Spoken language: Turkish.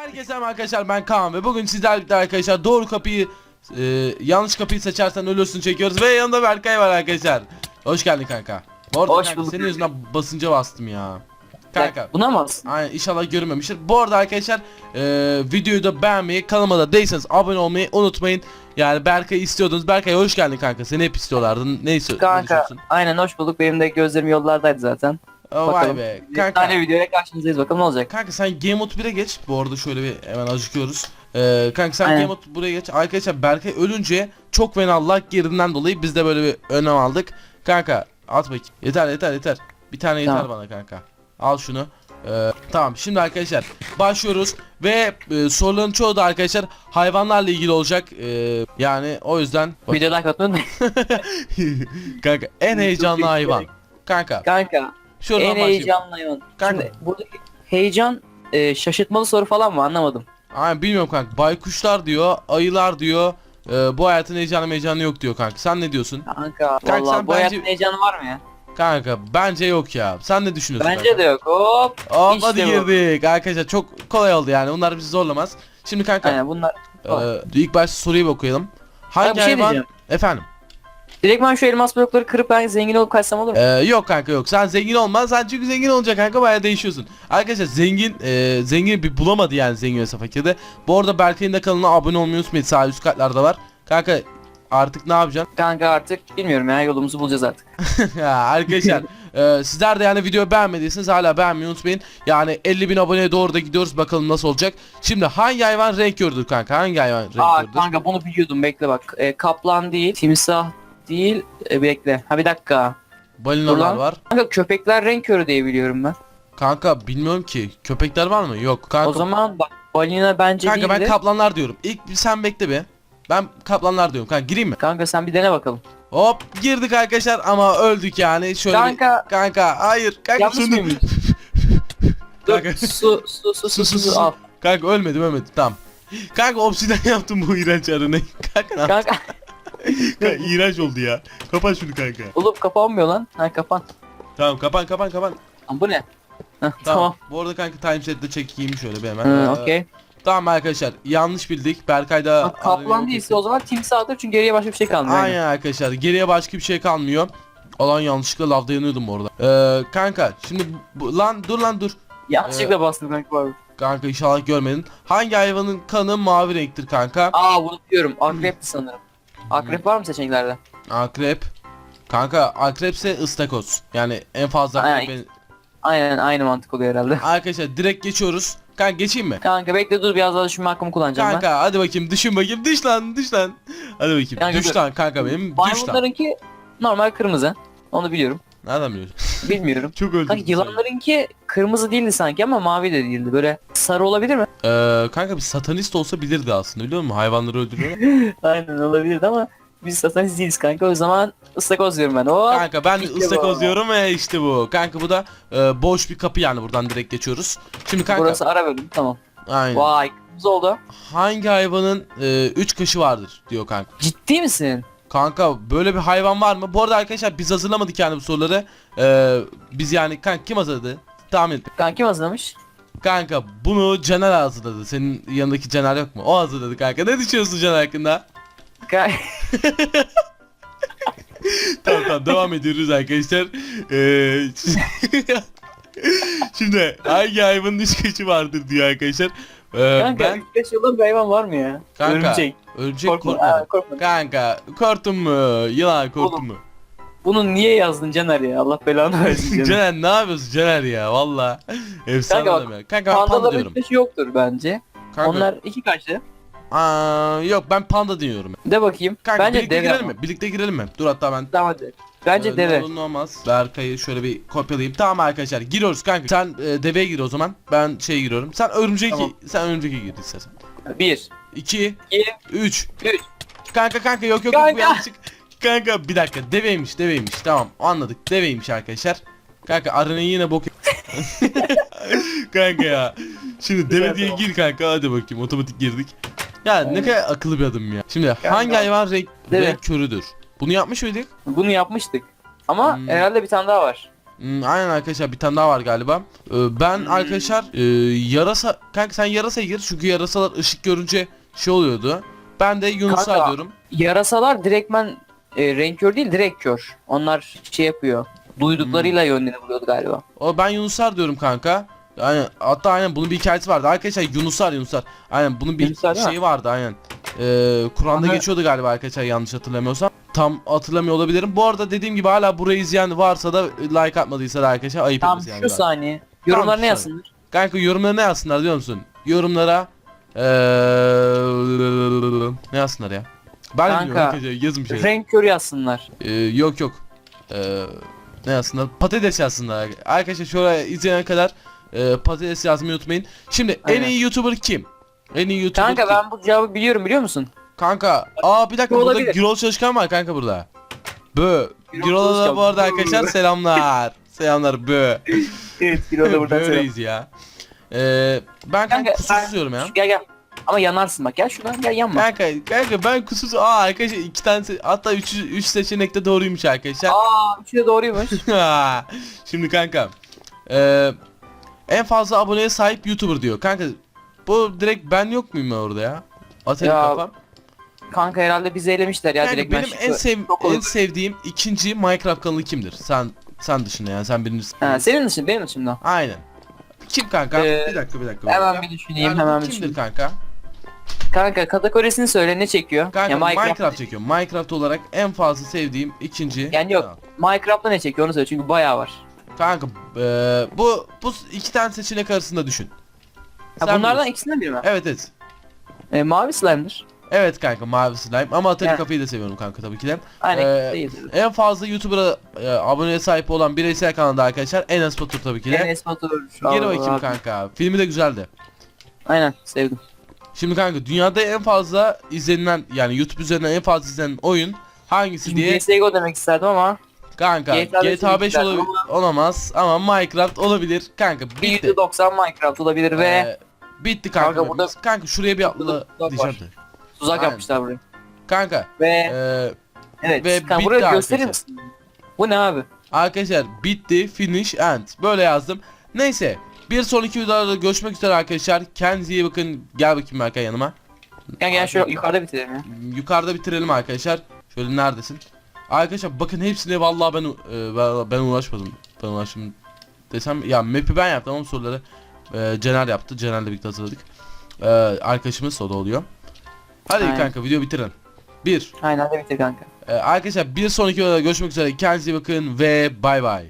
Herkese merhaba arkadaşlar ben Kaan ve bugün sizlerle arkadaşlar doğru kapıyı e, yanlış kapıyı seçersen ölürsün çekiyoruz ve yanında Berkay var arkadaşlar. Hoş geldin kanka. Bu arada Hoş kanka, bulduk. senin yüzünden basınca bastım ya. Kanka. Buna mı bastın? Aynen inşallah görünmemiştir. Bu arada arkadaşlar e, videoyu da beğenmeyi kanalıma da değilseniz abone olmayı unutmayın. Yani Berkay'ı istiyordunuz. Berkay hoş geldin kanka. Seni hep istiyorlardı. Neyse. Kanka aynen hoş bulduk. Benim de gözlerim yollardaydı zaten. Oh, vay bakalım. be. Bir Kanka. tane videoya karşınızdayız bakalım ne olacak. Kanka sen Game Mode 1'e geç. Bu arada şöyle bir hemen acıkıyoruz. Ee, kanka sen Aynen. Game Mode buraya geç. Arkadaşlar Berkay ölünce çok fena lag girdiğinden dolayı biz de böyle bir önlem aldık. Kanka at bakayım. Yeter yeter yeter. Bir tane yeter Tamam. bana kanka. Al şunu. Ee, tamam şimdi arkadaşlar başlıyoruz ve e, soruların çoğu da arkadaşlar hayvanlarla ilgili olacak. Ee, yani o yüzden Bak- Video like atmayı unutmayın. kanka en heyecanlı hayvan. Kanka Kanka şuradan en başlayayım. heyecanlı hayvan. Kanka. Şimdi buradaki heyecan e, şaşırtmalı soru falan mı anlamadım. Aynen bilmiyorum kanka. Baykuşlar diyor, ayılar diyor. Ee, bu hayatın heyecanı heyecanı yok diyor kanka. Sen ne diyorsun? Kanka, sen vallahi bu bence- hayatın heyecanı var mı ya? Kanka bence yok ya. Sen ne düşünüyorsun? Bence de yok. Hop. Hop işte hadi bu. girdik. Arkadaşlar çok kolay oldu yani. Bunlar bizi zorlamaz. Şimdi kanka Aynen bunlar. e, ilk başta soruyu okuyalım. Hangi Kanka, bir şey hayvan? diyeceğim. Efendim. Direkt ben şu elmas blokları kırıp ben zengin olup kaçsam olur mu? Ee, yok kanka yok. Sen zengin olmaz. Sen çünkü zengin olacak kanka bayağı değişiyorsun. Arkadaşlar zengin e, zengin bir bulamadı yani zengin ve fakirde. Bu arada Berkay'ın da kanalına abone olmayı unutmayın. Sağ üst katlarda var. Kanka artık ne yapacaksın? Kanka artık bilmiyorum ya yolumuzu bulacağız artık. ya arkadaşlar e, sizler de yani videoyu beğenmediyseniz hala beğenmeyi unutmayın. Yani 50 bin aboneye doğru da gidiyoruz bakalım nasıl olacak. Şimdi hangi hayvan renk gördür kanka? Hangi hayvan renk Aa gördür? kanka bunu biliyordum bekle bak. E, kaplan değil, timsah değil. E, bekle. Ha bir dakika. Balinalar var. Kanka köpekler renk körü diye biliyorum ben. Kanka bilmiyorum ki. Köpekler var mı? Yok. Kanka, O zaman bak balina bence kanka ben değildi. kaplanlar diyorum. İlk bir sen bekle be. Ben kaplanlar diyorum. Kanka gireyim mi? Kanka sen bir dene bakalım. Hop girdik arkadaşlar ama öldük yani. Şöyle bir- Kanka Kanka hayır. Kanka yanlış söndür. mıyım? Dur Kanka. su su su su Su, su, su, su. al. Kanka ölmedim ölmedim tamam. Kanka obsiden yaptım bu iğrenç arenayı. Kanka ne Kanka iğrenç oldu ya. Kapan şunu kanka. oğlum kapanmıyor lan. Ha kapan. Tamam kapan kapan kapan. Lan bu ne? Heh, Tamam. tamam. Bu arada kanka timeset'te çekeyim şöyle bir hemen. Hı, Ee, okey. Tamam arkadaşlar yanlış bildik. Berkay da Kaplan değilse o zaman timsahtır çünkü geriye başka bir şey kalmıyor. Aynen arkadaşlar geriye başka bir şey kalmıyor. Olan yanlışlıkla lavda yanıyordum orada. Ee, kanka şimdi bu, lan dur lan dur. Yanlışlıkla bastım kanka abi. Kanka inşallah görmedin. Hangi hayvanın kanı mavi renktir kanka? Aa bunu biliyorum. Akrepti sanırım. Akrep var mı seçeneklerde? Akrep. Kanka akrepse ıstakoz. Yani en fazla Aynen. ben- Aynen aynı mantık oluyor herhalde. Arkadaşlar direkt geçiyoruz. Kanka geçeyim mi? Kanka bekle dur biraz daha düşünme hakkımı kullanacağım ben. Kanka hadi bakayım düşün bakayım düş lan düş lan. Hadi bakayım Kanka düş dur. lan kanka benim düş lan. Maymunlarınki normal kırmızı. Onu biliyorum. Nereden biliyorsun? Bilmiyorum. Çok öldüm. Kanka yılanlarınki kırmızı değildi sanki ama mavi de değildi. Böyle sarı olabilir mi? Ee, kanka bir satanist olsa bilirdi aslında biliyor musun? Hayvanları öldürüyor. Aynen olabilirdi ama biz satanist değiliz kanka. O zaman ıstakoz diyorum ben. O kanka ben işte ıstakoz bu. diyorum ve işte bu. Kanka bu da e, boş bir kapı yani buradan direkt geçiyoruz. Şimdi kanka burası ara bölüm. Tamam. aynen. Vay kırmızı oldu. Hangi hayvanın 3 kaşı vardır diyor kanka. Ciddi misin? Kanka böyle bir hayvan var mı? Bu arada arkadaşlar biz hazırlamadık yani bu soruları. Ee, biz yani kanka kim hazırladı? Tahmin et. Kanka kim hazırlamış? Kanka bunu Caner hazırladı. Senin yanındaki Caner yok mu? O hazırladı kanka. Ne düşünüyorsun Caner hakkında? Kanka... tamam tamam devam ediyoruz arkadaşlar. Ee, Şimdi hangi hayvanın üç kaşı vardır diyor arkadaşlar. Ee, Kanka ben 3-5 yılda bir hayvan var mı ya? Kanka, Örümcek. örümcek Korkma. korkmadım. Aa, korkma. Kanka korktun mu? Yılan korktun Oğlum, mu? Bunu niye yazdın Caner ya? Allah belanı versin Caner. Caner ne yapıyorsun Caner ya valla. Efsane Kanka bak, adam ya. Kanka ben panda Pandaların diyorum. 3-5 yoktur bence. Kanka, Onlar iki kaçtı. Aa, yok ben panda diyorum. De bakayım. Kanka bence birlikte deve girelim ama. mi? Birlikte girelim mi? Dur hatta ben Tamam hadi. Bence Ee, deve. Ne olur ne olmaz. Berkay'ı şöyle bir kopyalayayım. Tamam arkadaşlar giriyoruz kanka. Sen e, deveye gir o zaman. Ben şey giriyorum. Sen örümcek Tamam. sen örümceke gir istersen. 1, 2 2, 3 3. Kanka kanka yok yok yok bu Kanka. yanlışlık. Kanka bir dakika deveymiş deveymiş tamam anladık deveymiş arkadaşlar. Kanka aranayı yine bok Kanka ya. Şimdi deve diye gir kanka hadi bakayım otomatik girdik. Ya ne Evet. kadar akıllı bir adım ya. Şimdi hangi hayvan renk, Deve. renk körüdür? Bunu yapmış mıydık? Bunu yapmıştık. Ama Hmm. herhalde bir tane daha var. Hmm, aynen arkadaşlar bir tane daha var galiba. Ee, ben Hmm. arkadaşlar e, yarasa kanka sen yarasaya gir çünkü yarasalar ışık görünce şey oluyordu. Ben de Yunus'a Kanka. alıyorum. Yarasalar direktmen e, renk kör değil direkt kör. Onlar şey yapıyor. Duyduklarıyla yönlerini buluyordu galiba. O ben Yunuslar diyorum kanka. Aynen hatta aynen bunun bir hikayesi vardı. Arkadaşlar Yunuslar Yunuslar. Aynen bunun bir Yunuslar değil mi? şeyi vardı aynen. Ee, Kur'an'da Ama- geçiyordu galiba arkadaşlar yanlış hatırlamıyorsam. Tam hatırlamıyor olabilirim. Bu arada dediğim gibi hala burayı izleyen varsa da like atmadıysa da arkadaşlar ayıp Tam yani. şu saniye. Yorumlar ne yazsınlar? Kanka yorumlara ne yazsınlar biliyor musun? Yorumlara eee ne yazsınlar ya? Ben Kanka, arkadaşlar yazın bir şey. Renk kör yazsınlar. Eee, yok yok. Eee ne yazsınlar? Patates yazsınlar. Arkadaşlar şuraya izleyene kadar eee, patates yazmayı unutmayın. Şimdi en Aynen. iyi YouTuber kim? En iyi YouTuber Kanka kim? ben bu cevabı biliyorum biliyor musun? Kanka aa bir dakika Bu burada olabilir. Gürol Çalışkan var kanka burada. Bö. Gürol Gürol'a da Çalışkan. bu arada arkadaşlar selamlar. selamlar bö. Evet bir Böyleyiz ya. Eee ben kanka Kanka, ben- ya. Gel gel. Ama yanarsın bak gel şuradan gel yanma. Kanka kanka ben kusuz aa arkadaşlar iki tane se- hatta üç, üç seçenekte doğruymuş arkadaşlar. Aa üçü de doğruymuş. Şimdi kanka eee, en fazla aboneye sahip YouTuber diyor. Kanka bu direkt ben yok muyum orada ya? Ya, kafam. Kanka herhalde bizi elemişler ya Kanka direkt benim en sev çok en olur. sevdiğim ikinci Minecraft kanalı kimdir? Sen sen dışında yani sen birincisi. Ha, senin dışında benim dışında. Aynen. Kim kanka? Ee, bir dakika bir dakika. bir Hemen dakika. bir düşüneyim Yani hemen bu bir kimdir düşüneyim. kanka? Kanka kategorisini söyle ne çekiyor? Kanka ya Minecraft. Minecraft. çekiyor. Minecraft olarak en fazla sevdiğim ikinci. Yani yok. Minecraft'ta ne çekiyor onu söyle çünkü bayağı var. Kanka eee, bu bu iki tane seçenek arasında düşün. Sen bunlardan biliyorsun. ikisinden biri mi? Evet evet. E, mavi slime'dır. Evet kanka mavi slime ama Atari Yani. kafayı da seviyorum kanka tabii ki de. Aynen Ee, değildir. En fazla YouTuber'a e, aboneye sahip olan bireysel kanalda arkadaşlar Enes Batur tabii ki de. Enes Batur. Geri bakayım Allah. kanka. Filmi de güzeldi. Aynen sevdim. Şimdi kanka dünyada en fazla izlenilen yani YouTube üzerinden en fazla izlenen oyun hangisi Şimdi diye CSGO demek isterdim ama kanka GTA GTA 5 demişler olamaz ama Minecraft olabilir kanka bitti. %90 Minecraft olabilir ve Ee, bitti kanka. Kanka burada- Kanka, şuraya bir atla diyeceğim tuzak aynen. yapmışlar buraya. Kanka Ve e, evet ve kanka burayı gösterir misin? Bu ne abi? Arkadaşlar bitti finish end böyle yazdım. Neyse bir sonraki videoda görüşmek üzere arkadaşlar. Kendinize iyi bakın. Gel bakayım Berkay yanıma. Kanka gel şu yukarıda bitirelim ya. Yukarıda bitirelim arkadaşlar. Şöyle neredesin? Arkadaşlar bakın hepsine vallahi ben e, ben, uğraşmadım. Ben uğraştım desem ya map'i ben yaptım ama soruları e, Cener yaptı. Cener'le birlikte hazırladık. E, arkadaşımız o da oluyor. Hadi Aynen. kanka video bitirin. Bir. Aynen de bitir kanka. E, arkadaşlar bir sonraki videoda görüşmek üzere. Kendinize iyi bakın ve bay bay.